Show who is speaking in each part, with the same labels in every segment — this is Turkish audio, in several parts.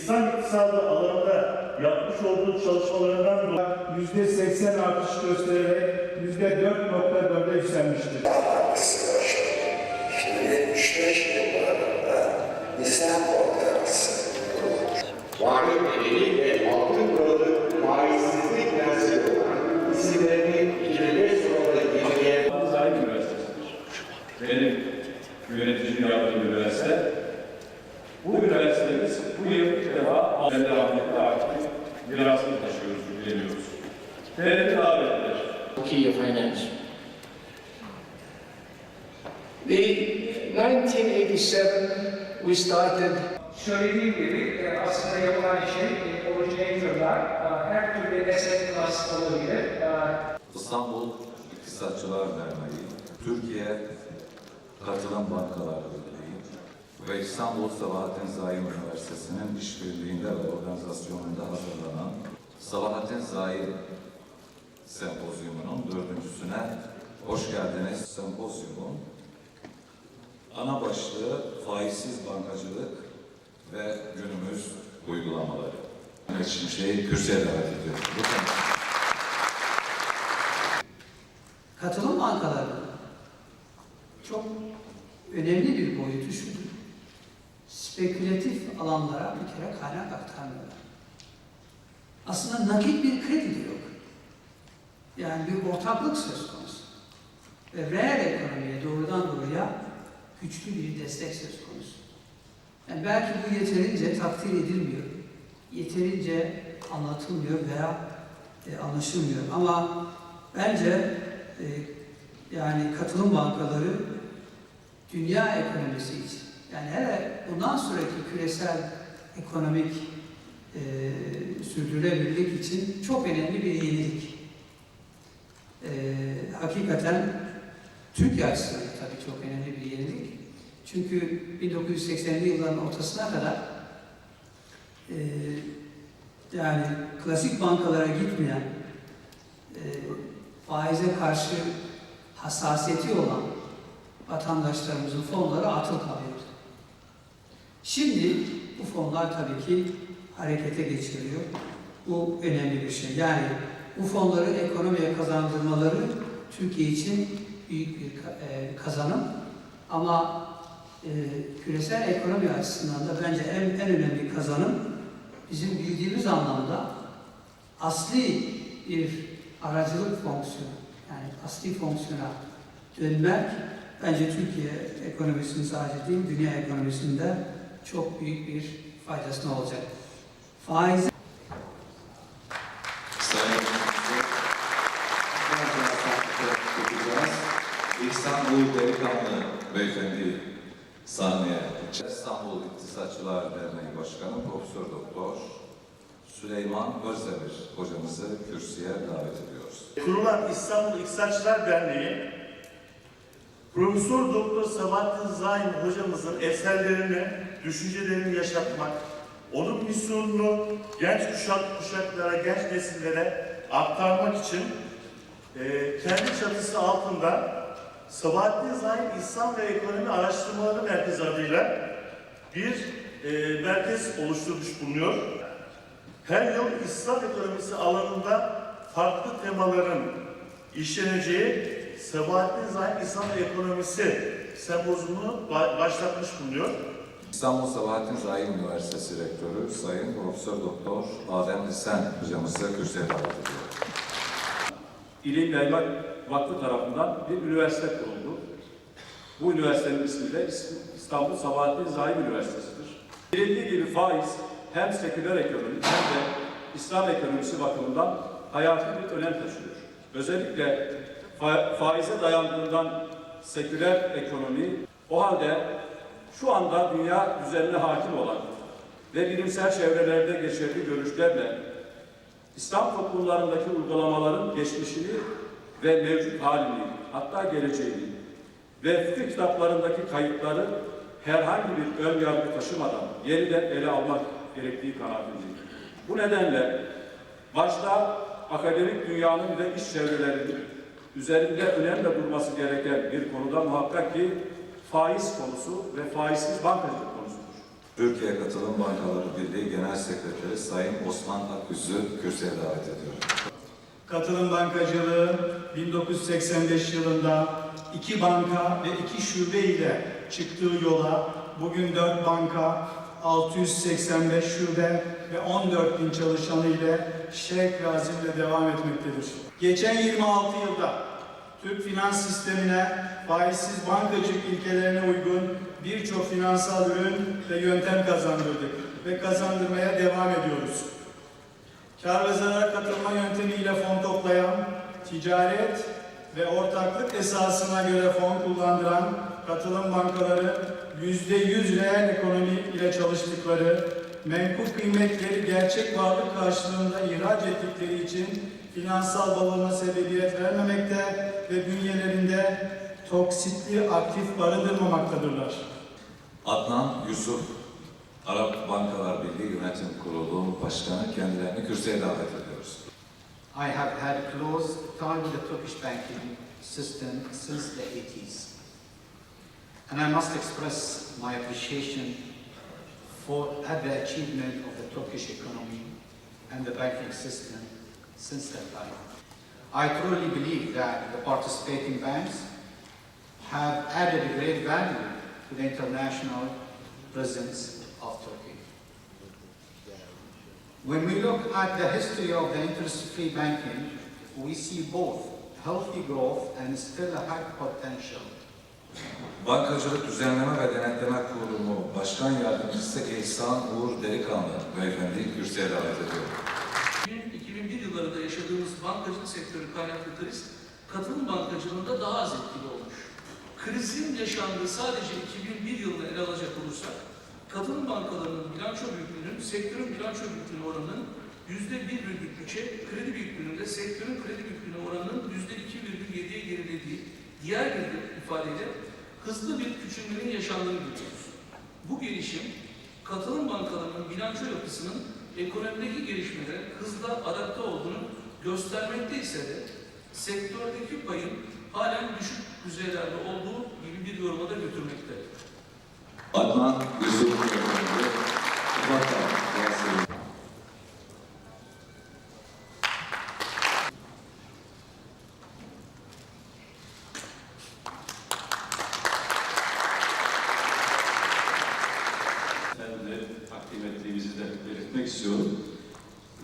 Speaker 1: İktisal iktisadı alanında yapmış olduğu çalışmalarından dolayı yüzde seksen artış göstererek yüzde dört nokta dörde yükselmiştir.
Speaker 2: Şimdi 75 yıllarında İslam ortalaması kurulmuş.
Speaker 3: Varlık bedeli ve altın kuralı faizsizlik prensibi
Speaker 4: The 1987 we started
Speaker 5: Söylediğim gibi e, aslında yapılan şey originatorlar e, her türlü asset class olabilir. E,
Speaker 6: İstanbul İktisatçılar Derneği, Türkiye Katılım Bankalar Birliği ve İstanbul Sabahattin Zaim Üniversitesi'nin işbirliğinde ve organizasyonunda hazırlanan Sabahattin Zaim Sempozyumu'nun dördüncüsüne hoş geldiniz. Sempozyumun ana başlığı faizsiz bankacılık ve günümüz uygulamaları. İletişim şeyi kürsüye davet ediyorum. Lütfen.
Speaker 7: Katılım bankaları çok önemli bir boyutu şudur. Spekülatif alanlara bir kere kaynak aktarmıyorlar. Aslında nakit bir kredi de yok. Yani bir ortaklık söz konusu. Ve reel ekonomiye doğrudan doğruya güçlü bir destek söz konusu. Yani belki bu yeterince takdir edilmiyor, yeterince anlatılmıyor veya e, anlaşılmıyor. Ama bence e, yani katılım bankaları dünya ekonomisi için, yani hele bundan sonraki küresel ekonomik e, sürdürülebilirlik için çok önemli bir yenilik. E, hakikaten Türkiye açısından tabii çok önemli bir yenilik. Çünkü 1980'li yılların ortasına kadar e, yani klasik bankalara gitmeyen e, faize karşı hassasiyeti olan vatandaşlarımızın fonları atıl kalıyordu. Şimdi bu fonlar tabii ki harekete geçiriyor. Bu önemli bir şey. Yani bu fonları ekonomiye kazandırmaları Türkiye için büyük bir e, kazanım. Ama e, küresel ekonomi açısından da bence en, en önemli kazanım bizim bildiğimiz anlamda asli bir aracılık fonksiyonu, yani asli fonksiyona dönmek bence Türkiye ekonomisinin sadece değil, dünya ekonomisinde çok büyük bir faydasına olacak. Faiz
Speaker 6: Sayın yapacağız. İstanbul Delikanlı Beyefendi sahneye. İstanbul İktisatçılar Derneği Başkanı Profesör Doktor Süleyman Özdemir hocamızı kürsüye davet ediyoruz.
Speaker 1: Kurulan İstanbul İktisatçılar Derneği, Profesör Doktor Sabahattin Zaim hocamızın eserlerini, düşüncelerini yaşatmak, onun misyonunu genç kuşak kuşaklara, genç nesillere aktarmak için e, kendi çatısı altında Sabahattin Zaim İslam ve Ekonomi Araştırmaları Merkezi adıyla bir e, merkez oluşturmuş bulunuyor. Her yıl İslam ekonomisi alanında farklı temaların işleneceği Sabahattin Zaim İslam Ekonomisi sempozyumunu ba- başlatmış bulunuyor.
Speaker 6: İstanbul Sabahattin Zaim Üniversitesi Rektörü Sayın Profesör Doktor Adem Lisen hocamızı kürsüye davet ediyorum.
Speaker 8: İlim Yaymak Vakfı tarafından bir üniversite kuruldu. Bu üniversitenin ismi de İs- İstanbul Sabahattin Zaim Üniversitesi'dir. Bilindiği gibi faiz hem seküler ekonomi hem de İslam ekonomisi bakımından hayati bir önem taşıyor. Özellikle fa- faize dayandığından seküler ekonomi o halde şu anda dünya düzenine hakim olan ve bilimsel çevrelerde geçerli görüşlerle İslam toplumlarındaki uygulamaların geçmişini ve mevcut halini, hatta geleceğini ve fıkıh kitaplarındaki kayıtları herhangi bir ön yargı taşımadan yeniden ele almak gerektiği kanaatindeyim. Bu nedenle başta akademik dünyanın ve iş çevrelerinin üzerinde önemli durması gereken bir konuda muhakkak ki faiz konusu ve faizsiz bankacılık.
Speaker 6: Türkiye Katılım Bankaları Birliği Genel Sekreteri Sayın Osman Akgüz'ü kürsüye davet ediyorum.
Speaker 9: Katılım bankacılığı 1985 yılında iki banka ve iki şube ile çıktığı yola bugün 4 banka, 685 şube ve 14 bin çalışanı ile şevk ve azimle devam etmektedir. Geçen 26 yılda Türk finans sistemine faizsiz bankacılık ilkelerine uygun birçok finansal ürün ve yöntem kazandırdık ve kazandırmaya devam ediyoruz. Kar ve zarar katılma yöntemiyle fon toplayan, ticaret ve ortaklık esasına göre fon kullandıran katılım bankaları yüzde yüz reel ekonomi ile çalıştıkları, menkul kıymetleri gerçek varlık karşılığında ihraç ettikleri için finansal balona sebebiyet vermemekte ve bünyelerinde toksitli aktif barındırmamaktadırlar.
Speaker 6: Adnan Yusuf, Arap Bankalar Birliği Yönetim Kurulu Başkanı kendilerini kürsüye davet ediyoruz.
Speaker 10: I have had close time with the Turkish banking system since the 80s. And I must express my appreciation for the achievement of the Turkish economy and the banking system since that time. I truly believe that the participating banks have added great value to the international presence of Turkey. When we look at the history of the interest-free banking, we see both healthy growth and still a high potential.
Speaker 6: Bankacılık Düzenleme ve Denetleme Kurumu Başkan Yardımcısı İhsan Uğur Delikanlı Beyefendi'yi kürsüye davet ediyorum.
Speaker 11: 2001 yıllarında yaşadığımız bankacılık sektörü kaynaklı kriz, katılım bankacılığında daha az etkili olmuş. Krizin yaşandığı sadece 2001 yılını ele alacak olursak, katılım bankalarının bilanço büyüklüğünün, sektörün bilanço büyüklüğüne oranının yüzde 1,3'e, kredi büyüklüğünün de sektörün kredi büyüklüğüne oranının yüzde 2,7'ye gerilediği, diğer bir ifadeyle hızlı bir küçülmenin yaşandığını görüyoruz. Bu gelişim, katılım bankalarının bilanço yapısının ekonomideki gelişmelere hızla adapte olduğunu göstermekte ise de sektördeki payın halen düşük düzeylerde olduğu gibi bir yoruma da götürmekte.
Speaker 6: Adnan Yusuf Beyefendi,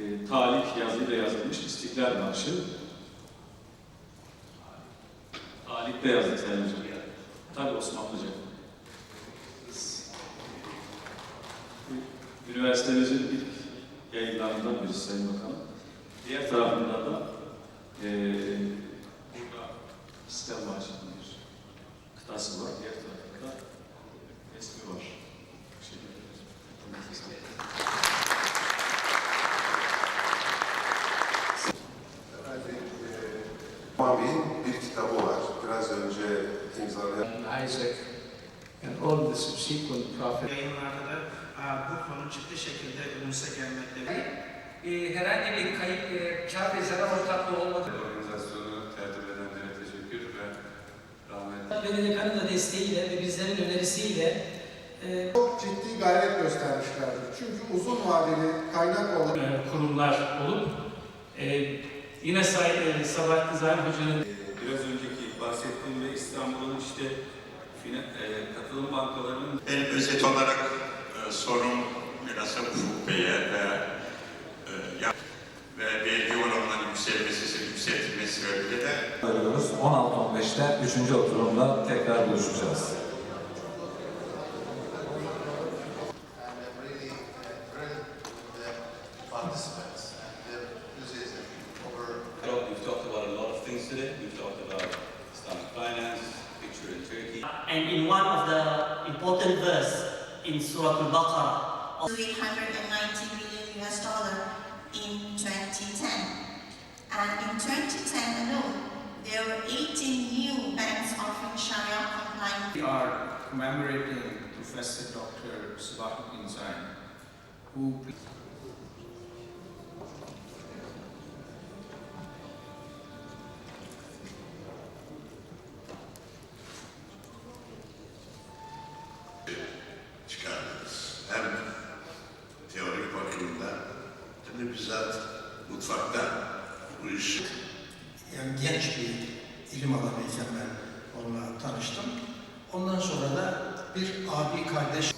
Speaker 8: E, talih yazıyla yazılmış İstiklal Marşı. Talih de yazdık Sayın Hocam. Tabii Osmanlıca. Üniversitemizin ilk yayınlarından birisi Sayın Bakanım. Diğer tarafında da e,
Speaker 4: the subsequent prophets.
Speaker 10: Yayınlarda da e, bu konu ciddi şekilde önümüze gelmektedir.
Speaker 5: E, herhangi bir kayıp, e, kar ve zarar ortaklığı olmadı.
Speaker 6: Organizasyonu tertip edenlere teşekkür ve rahmet
Speaker 7: BDDK'nın da desteğiyle ve bizlerin önerisiyle
Speaker 9: Çok ciddi gayret göstermişlerdir. Çünkü uzun vadeli kaynak olan
Speaker 4: e, kurumlar olup e, yine say, e, Sabahattin Zaim Hoca'nın
Speaker 8: Biraz önceki bahsettiğim ve İstanbul'un işte e, katılım bankalarının
Speaker 3: Ben özet olarak e, sorun biraz Ufuk Bey'e ve, e, ya- ve vergi oranlarının yükselmesi, yükseltilmesi yönünde de
Speaker 6: veriyoruz. 16.15'te 3. oturumda tekrar buluşacağız.
Speaker 11: In
Speaker 10: Surah Al-Baqarah,
Speaker 12: 390 billion US dollar in 2010. And in 2010 alone, there were 18 new banks offering Sharia compliant
Speaker 10: we are commemorating Professor Dr. Sabahattin Zaim, who
Speaker 13: tanıştım. Ondan sonra da bir abi kardeş